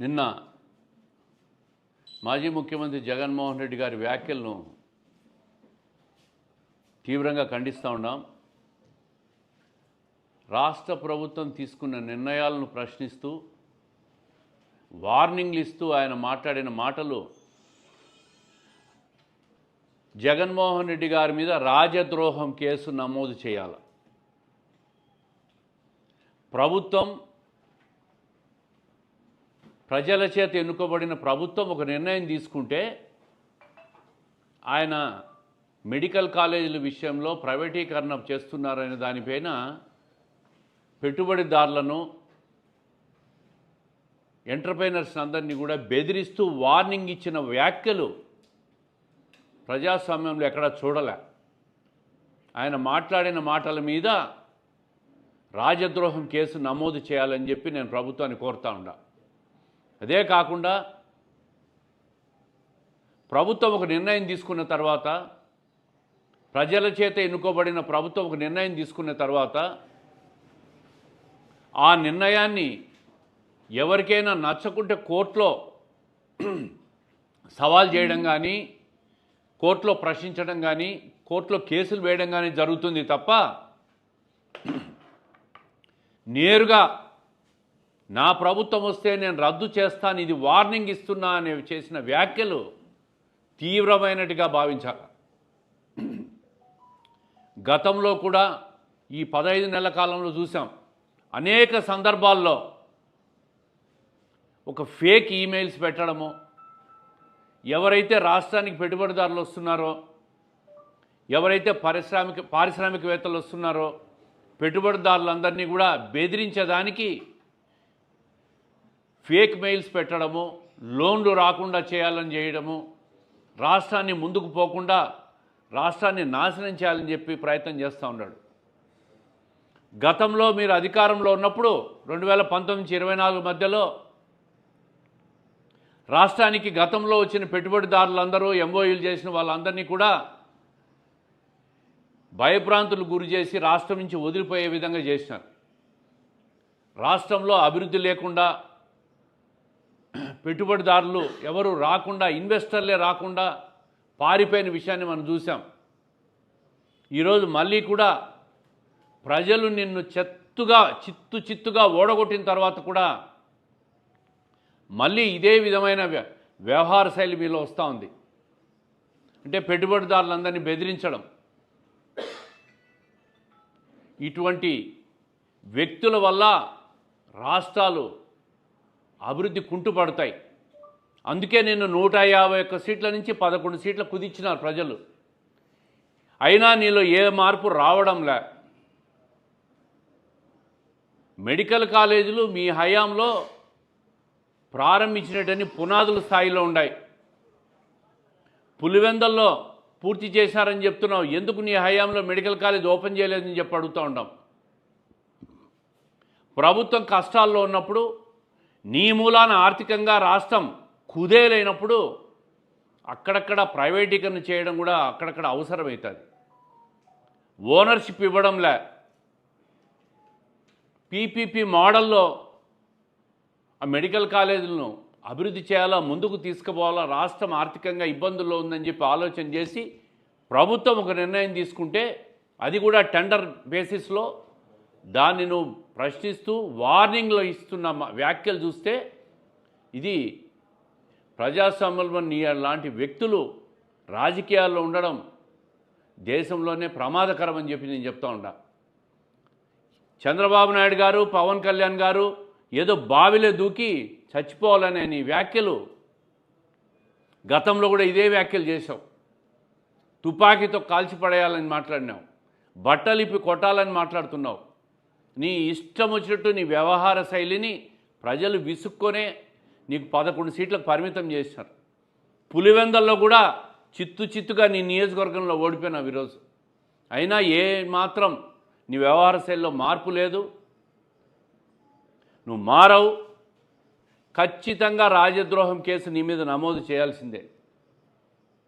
నిన్న మాజీ ముఖ్యమంత్రి జగన్మోహన్ రెడ్డి గారి వ్యాఖ్యలను తీవ్రంగా ఖండిస్తూ ఉన్నాం. రాష్ట్ర ప్రభుత్వం తీసుకున్న నిర్ణయాలను ప్రశ్నిస్తూ వార్నింగ్లు ఇస్తూ ఆయన మాట్లాడిన మాటలు జగన్మోహన్ రెడ్డి గారి మీద రాజద్రోహం కేసు నమోదు చేయాలి. ప్రభుత్వం ప్రజల చేత ఎన్నుకోబడిన ప్రభుత్వం ఒక నిర్ణయం తీసుకుంటే ఆయన మెడికల్ కాలేజీల విషయంలో ప్రైవేటీకరణ చేస్తున్నారనే దానిపైన పెట్టుబడిదారులను ఎంటర్ప్రైనర్స్ అందరినీ కూడా బెదిరిస్తూ వార్నింగ్ ఇచ్చిన వ్యాఖ్యలు ప్రజాస్వామ్యంలో ఎక్కడా చూడలే. ఆయన మాట్లాడిన మాటల మీద రాజద్రోహం కేసు నమోదు చేయాలని చెప్పి నేను ప్రభుత్వాన్ని కోరుతా ఉండా అదే కాకుండా ప్రభుత్వం ఒక నిర్ణయం తీసుకున్న తర్వాత ప్రజల చేత ఎన్నుకోబడిన ప్రభుత్వం ఒక నిర్ణయం తీసుకున్న తర్వాత ఆ నిర్ణయాన్ని ఎవరికైనా నచ్చకుంటే కోర్టులో సవాల్ చేయడం కానీ కోర్టులో ప్రశ్నించడం కానీ కోర్టులో కేసులు వేయడం కానీ జరుగుతుంది తప్ప నేరుగా నా ప్రభుత్వం వస్తే నేను రద్దు చేస్తాను ఇది వార్నింగ్ ఇస్తున్నా అని చేసిన వ్యాఖ్యలు తీవ్రమైనట్టుగా భావించాలి. గతంలో కూడా ఈ పదహైదు నెలల కాలంలో చూసాం అనేక సందర్భాల్లో ఒక ఫేక్ ఈమెయిల్స్ పెట్టడము ఎవరైతే రాష్ట్రానికి పెట్టుబడిదారులు వస్తున్నారో ఎవరైతే పారిశ్రామిక పారిశ్రామికవేత్తలు వస్తున్నారో పెట్టుబడిదారులందరినీ కూడా బెదిరించేదానికి ఫేక్ మెయిల్స్ పెట్టడము లోన్లు రాకుండా చేయాలని చేయడము రాష్ట్రాన్ని ముందుకు పోకుండా రాష్ట్రాన్ని నాశనం చేయాలని చెప్పి ప్రయత్నం చేస్తూ ఉన్నాడు. గతంలో మీరు అధికారంలో ఉన్నప్పుడు రెండు వేల పంతొమ్మిది ఇరవై నాలుగు మధ్యలో రాష్ట్రానికి గతంలో వచ్చిన పెట్టుబడిదారులందరూ ఎంఓయూలు చేసిన వాళ్ళందరినీ కూడా భయభ్రాంతులు గురి చేసి రాష్ట్రం నుంచి వదిలిపోయే విధంగా చేసినారు. రాష్ట్రంలో అభివృద్ధి లేకుండా పెట్టుబడిదారులు ఎవరు రాకుండా ఇన్వెస్టర్లే రాకుండా పారిపోయిన విషయాన్ని మనం చూసాం ఈరోజు మళ్ళీ కూడా ప్రజలు నిన్ను చెత్తుగా చిత్తు చిత్తుగా ఓడగొట్టిన తర్వాత కూడా మళ్ళీ ఇదే విధమైన వ్య- వ్యవహార శైలి మీలో వస్తూ ఉంది. అంటే పెట్టుబడిదారులందరినీ బెదిరించడం. ఇటువంటి వ్యక్తుల వల్ల రాష్ట్రాలు అభివృద్ధి కుంటుపడతాయి. అందుకే నేను నూట యాభై ఒక్క సీట్ల నుంచి పదకొండు సీట్లు కుదించినారు ప్రజలు. అయినా నీలో ఏ మార్పు రావడంలే మెడికల్ కాలేజీలు మీ హయాంలో ప్రారంభించినటువంటి పునాదుల స్థాయిలో ఉన్నాయి. పులివెందల్లో పూర్తి చేశారని చెప్తున్నావు. ఎందుకు నీ హయాంలో మెడికల్ కాలేజ్ ఓపెన్ చేయలేదని చెప్పి అడుగుతూ ఉంటాం ప్రభుత్వం కష్టాల్లో ఉన్నప్పుడు నీ మూలాన ఆర్థికంగా రాష్ట్రం కుదేలైనప్పుడు అక్కడక్కడ ప్రైవేటీకరణ చేయడం కూడా అక్కడక్కడ అవసరమవుతుంది. ఓనర్షిప్ ఇవ్వడంలే. పీపీపీ మోడల్లో ఆ మెడికల్ కాలేజీలను అభివృద్ధి చేయాలా ముందుకు తీసుకుపోవాలా రాష్ట్రం ఆర్థికంగా ఇబ్బందుల్లో ఉందని చెప్పి ఆలోచన చేసి ప్రభుత్వం ఒక నిర్ణయం తీసుకుంటే అది కూడా టెండర్ బేసిస్లో దాన్ని నువ్వు ప్రశ్నిస్తూ వార్నింగ్లో ఇస్తున్న వ్యాఖ్యలు చూస్తే ఇది ప్రజాస్వామ్యంలో లాంటి వ్యక్తులు రాజకీయాల్లో ఉండడం దేశంలోనే ప్రమాదకరం అని చెప్పి నేను చెప్తా ఉండా చంద్రబాబు నాయుడు గారు పవన్ కళ్యాణ్ గారు ఏదో బావిలో దూకి చచ్చిపోవాలనే నీ వ్యాఖ్యలు గతంలో కూడా ఇదే వ్యాఖ్యలు చేశావు. తుపాకీతో కాల్చి పడేయాలని మాట్లాడినావు. బట్టలిప్పి కొట్టాలని మాట్లాడుతున్నావు. నీ ఇష్టం వచ్చినట్టు నీ వ్యవహార శైలిని ప్రజలు విసుక్కొనే నీకు పదకొండు సీట్లకు పరిమితం చేశారు. పులివెందల్లో కూడా చిత్తు చిత్తుగా నీ నియోజకవర్గంలో ఓడిపోయినావు ఈరోజు. అయినా ఏ మాత్రం నీ వ్యవహార శైలిలో మార్పు లేదు. నువ్వు మారవు. ఖచ్చితంగా రాజద్రోహం కేసు నీ మీద నమోదు చేయాల్సిందే.